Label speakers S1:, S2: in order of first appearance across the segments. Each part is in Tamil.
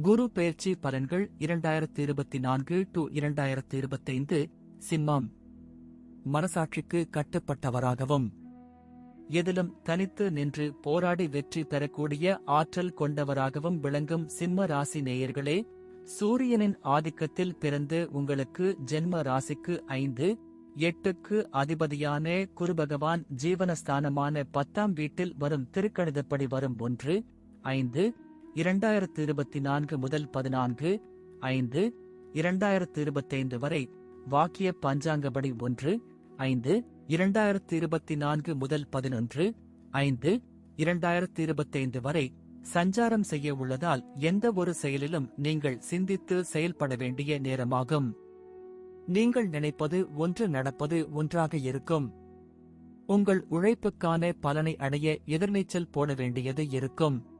S1: குரு பெயர்ச்சி பலன்கள் இரண்டாயிரத்தி இருபத்தி நான்கு டு இரண்டாயிரத்தி இருபத்தைந்து சிம்மம். மனசாட்சிக்கு கட்டுப்பட்டவராகவும் எதிலும் தனித்து நின்று போராடி வெற்றி பெறக்கூடிய ஆற்றல் கொண்டவராகவும் விளங்கும் சிம்ம ராசி நேயர்களே சூரியனின் ஆதிக்கத்தில் பிறந்து உங்களுக்கு ஜென்ம ராசிக்கு ஐந்து எட்டுக்கு அதிபதியான குருபகவான் ஜீவனஸ்தானமான பத்தாம் வீட்டில் வரும் திருக்கணிதப்படி வரும் ஒன்று ஐந்து இரண்டாயிரத்து இருபத்தி நான்கு முதல் பதினான்கு ஐந்து இரண்டாயிரத்து இருபத்தைந்து வரை வாக்கிய பஞ்சாங்கப்படி ஒன்று ஐந்து இரண்டாயிரத்து இருபத்தி நான்கு முதல் பதினொன்று ஐந்து இரண்டாயிரத்து இருபத்தைந்து வரை சஞ்சாரம் செய்ய உள்ளதால் எந்த ஒரு செயலிலும் நீங்கள் சிந்தித்து செயல்பட வேண்டிய நேரமாகும். நீங்கள் நினைப்பது ஒன்று நடப்பது ஒன்றாக இருக்கும். உங்கள் உழைப்புக்கான பலனை அடைய எதிர்நீச்சல் போட வேண்டியது இருக்கும்.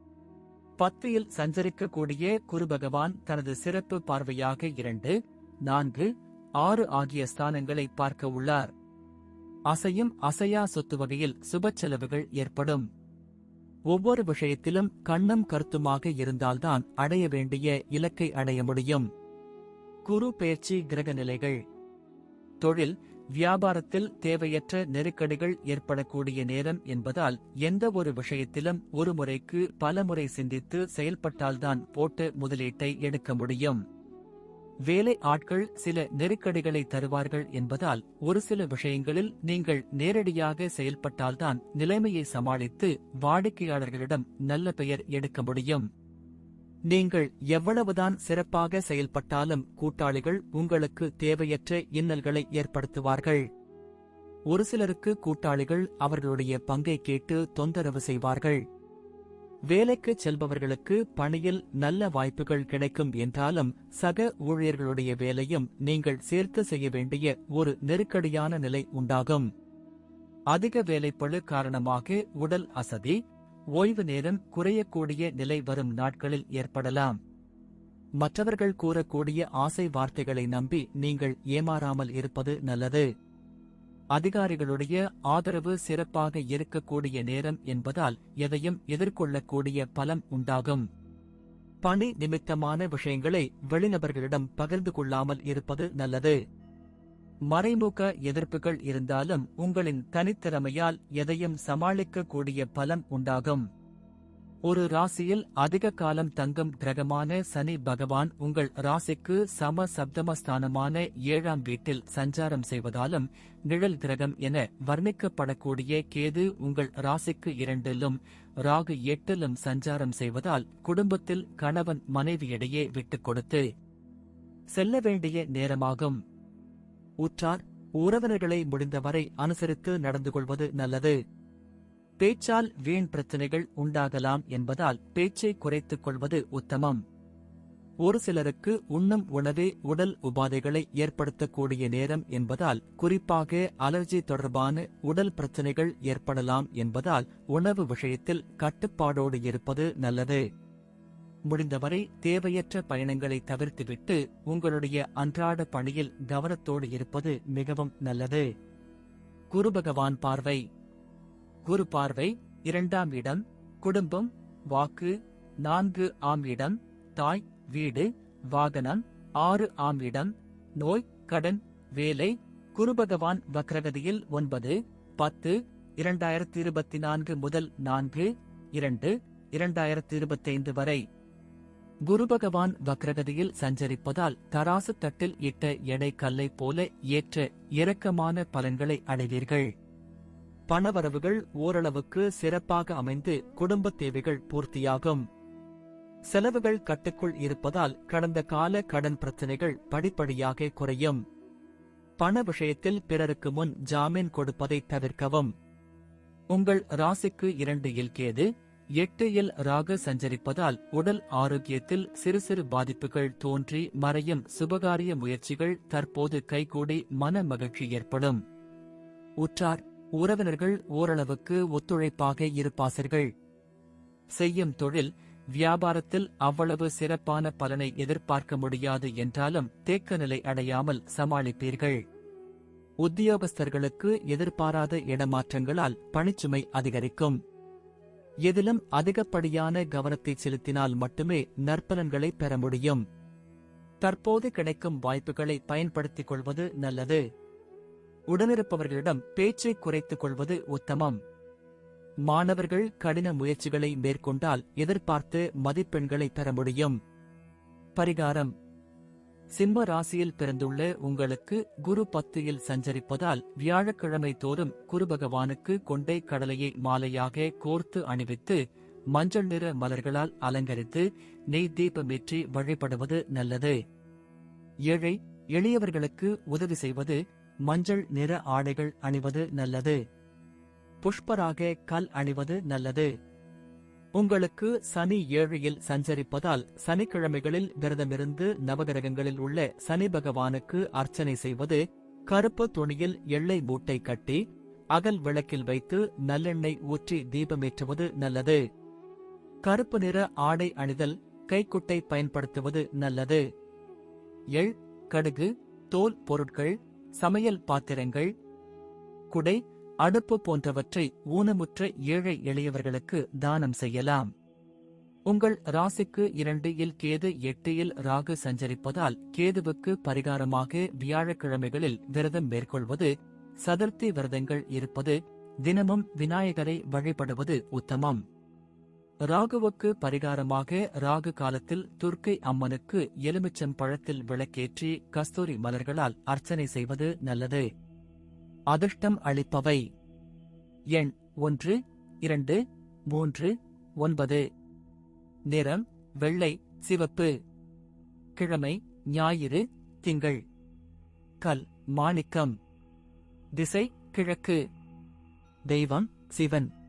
S1: பத்தியில் சஞ்சரிக்கக்கூடிய குருபகவான் தனது சிறப்பு பார்வையாக இரண்டு நான்கு ஆறு ஆகிய ஸ்தானங்களை பார்க்க உள்ளார். அசையும் அசையா சொத்து வகையில் சுப செலவுகள் ஏற்படும். ஒவ்வொரு விஷயத்திலும் கண்ணும் கருத்துமாக இருந்தால்தான் அடைய வேண்டிய இலக்கை அடைய முடியும். குரு பயிற்சி கிரக நிலைகள் தொழில் வியாபாரத்தில் தேவையற்ற நெருக்கடிகள் ஏற்படக்கூடிய நேரம் என்பதால் எந்த ஒரு விஷயத்திலும் ஒரு முறைக்கு பல முறை சிந்தித்து செயல்பட்டால்தான் போட்டு முதலீட்டை எடுக்க முடியும். வேலை ஆட்கள் சில நெருக்கடிகளை தருவார்கள் என்பதால் ஒரு சில விஷயங்களில் நீங்கள் நேரடியாக செயல்பட்டால்தான் நிலைமையை சமாளித்து வாடிக்கையாளர்களிடம் நல்ல பெயர் எடுக்க முடியும். நீங்கள் எவ்வளவுதான் சிறப்பாக செயல்பட்டாலும் கூட்டாளிகள் உங்களுக்கு தேவையற்ற இன்னல்களை ஏற்படுத்துவார்கள். ஒரு சிலருக்கு கூட்டாளிகள் அவர்களுடைய பங்கை கேட்டு தொந்தரவு செய்வார்கள். வேலைக்கு செல்பவர்களுக்கு பணியில் நல்ல வாய்ப்புகள் கிடைக்கும் என்றாலும் சக ஊழியர்களுடைய வேலையும் நீங்கள் சேர்த்து செய்ய வேண்டிய ஒரு நெருக்கடியான நிலை உண்டாகும். அதிக வேலைப்பழு காரணமாக உடல் அசதி ஓய்வு நேரம் குறையக்கூடிய நிலை வரும் நாட்களில் ஏற்படலாம். மற்றவர்கள் கூறக்கூடிய ஆசை வார்த்தைகளை நம்பி நீங்கள் ஏமாறாமல் இருப்பது நல்லது. அதிகாரிகளுடைய ஆதரவு சிறப்பாக இருக்கக்கூடிய நேரம் என்பதால் எதையும் எதிர்கொள்ளக்கூடிய பலம் உண்டாகும். பணி நிமித்தமான விஷயங்களை வெளிநபர்களிடம் பகிர்ந்து கொள்ளாமல் இருப்பது நல்லது. மறைமுக எதிர்ப்புகள் இருந்தாலும் உங்களின் தனித்திறமையால் எதையும் சமாளிக்கக்கூடிய பலம் உண்டாகும். ஒரு ராசியில் அதிக காலம் தங்கும் கிரகமான சனி பகவான் உங்கள் ராசிக்கு சம சப்தமஸ்தானமான ஏழாம் வீட்டில் சஞ்சாரம் செய்வதாலும் நிழல் கிரகம் என வர்ணிக்கப்படக்கூடிய கேது உங்கள் ராசிக்கு இரண்டிலும் ராகு எட்டிலும் சஞ்சாரம் செய்வதால் குடும்பத்தில் கணவன் மனைவியிடையே விட்டுக் கொடுத்து செல்ல வேண்டிய நேரமாகும். உற்றார் உறவினர்களை முடிந்தவரை அனுசரித்து நடந்து கொள்வது நல்லது. பேச்சால் வீண் பிரச்சனைகள் உண்டாகலாம் என்பதால் பேச்சை குறைத்துக் கொள்வது உத்தமம். ஒரு சிலருக்கு உண்ணும் உணவே உடல் உபாதைகளை ஏற்படுத்தக்கூடிய நேரம் என்பதால் குறிப்பாக அலர்ஜி தொடர்பான உடல் பிரச்சனைகள் ஏற்படலாம் என்பதால் உணவு விஷயத்தில் கட்டுப்பாடோடு இருப்பது நல்லது. முடிந்தவரை தேவையற்ற பயணங்களை தவிர்த்துவிட்டு உங்களுடைய அன்றாட பணியில் கவனத்தோடு இருப்பது மிகவும் நல்லது. குரு பகவான் பார்வை. குரு பார்வை இரண்டாம் இடம் குடும்பம் வாக்கு நான்கு ஆம் இடம் தாய் வீடு வாகனம் ஆறு ஆம் இடம் நோய் கடன் வேலை. குரு பகவான் வக்ரகதியில் ஒன்பது பத்து இரண்டாயிரத்தி இருபத்தி நான்கு முதல் நான்கு இரண்டு இரண்டாயிரத்தி இருபத்தைந்து வரை. குரு பகவான் வக்ரகதியில் சஞ்சரிப்பதால் தராசு தட்டில் இட்ட எடை கல்லை போல ஏற்ற இரக்கமான பலன்களை அடைவீர்கள். பணவரவுகள் ஓரளவுக்கு சிறப்பாக அமைந்து குடும்ப தேவைகள் பூர்த்தியாகும். செலவுகள் கட்டுக்குள் இருப்பதால் கடந்த கால கடன் பிரச்சனைகள் படிப்படியாக குறையும். பண விஷயத்தில் பிறருக்கு முன் ஜாமீன் கொடுப்பதை தவிர்க்கவும். உங்கள் ராசிக்கு இரண்டு இல் கேது எட்டு ராக சஞ்சரிப்பதால் உடல் ஆரோக்கியத்தில் சிறு சிறு பாதிப்புகள் தோன்றி மறையும் சுபகாரிய முயற்சிகள் தற்போது கைகூடி மன மகிழ்ச்சி ஏற்படும். உற்றார் உறவினர்கள் ஓரளவுக்கு ஒத்துழைப்பாக இருப்பாசர்கள் செய்யும் தொழில் வியாபாரத்தில் அவ்வளவு சிறப்பான பலனை எதிர்பார்க்க முடியாது என்றாலும் தேக்க நிலை அடையாமல் சமாளிப்பீர்கள். உத்தியோகஸ்தர்களுக்கு எதிர்பாராத இடமாற்றங்களால் பணிச்சுமை அதிகரிக்கும். எதிலும் அதிகப்படியான கவனத்தை செலுத்தினால் மட்டுமே நற்பலன்களை பெற முடியும். தற்போது கிடைக்கும் வாய்ப்புகளை பயன்படுத்திக் கொள்வது நல்லது. உடனிருப்பவர்களிடம் பேச்சை குறைத்துக் கொள்வது உத்தமம். மாணவர்கள் கடின முயற்சிகளை மேற்கொண்டால் எதிர்பார்த்து மதிப்பெண்களை பெற முடியும். பரிகாரம் சிம்ம ராசியில் பிறந்துள்ள உங்களுக்கு குரு பத்தியில் சஞ்சரிப்பதால் வியாழக்கிழமை தோறும் குரு பகவானுக்கு கொண்டை கடலையை மாலையாக கோர்த்து அணிவித்து மஞ்சள் நிற மலர்களால் அலங்கரித்து நெய் தீபமேற்றி வழிபடுவது நல்லது. ஏழை எளியவர்களுக்கு உதவி செய்வது மஞ்சள் நிற ஆடைகள் அணிவது நல்லது. புஷ்பராக கல் அணிவது நல்லது. உங்களுக்கு சனி ஏழையில் சஞ்சரிப்பதால் சனிக்கிழமைகளில் விரதமிருந்து நவகிரகங்களில் உள்ள சனி பகவானுக்கு அர்ச்சனை செய்வது கருப்பு துணியில் எள்ளை மூட்டை கட்டி அகல் விளக்கில் வைத்து நல்லெண்ணெய் ஊற்றி தீபமேற்றுவது நல்லது. கருப்பு நிற ஆடை அணிதல் கைக்குட்டை பயன்படுத்துவது நல்லது. எள் கடுகு தோல் பொருட்கள் சமையல் பாத்திரங்கள் குடை அடுப்பு போன்றவற்றை ஊனமுற்ற ஏழை எளியவர்களுக்கு தானம் செய்யலாம். உங்கள் ராசிக்கு இரண்டு இல் கேது எட்டு இல் ராகு சஞ்சரிப்பதால் கேதுவுக்கு பரிகாரமாக வியாழக்கிழமைகளில் விரதம் மேற்கொள்வது சதுர்த்தி விரதங்கள் இருப்பது தினமும் விநாயகரை வழிபடுவது உத்தமம். ராகுவுக்கு பரிகாரமாக ராகு காலத்தில் துர்க்கை அம்மனுக்கு எலுமிச்சம் பழத்தில் விளக்கேற்றி கஸ்தூரி மலர்களால் அர்ச்சனை செய்வது நல்லது. அதிர்ஷ்டம் அளிப்பவை. எண் ஒன்று இரண்டு மூன்று ஒன்பது. நிறம் வெள்ளை சிவப்பு. கிழமை ஞாயிறு திங்கள். கல் மாணிக்கம். திசை கிழக்கு. தெய்வம் சிவன்.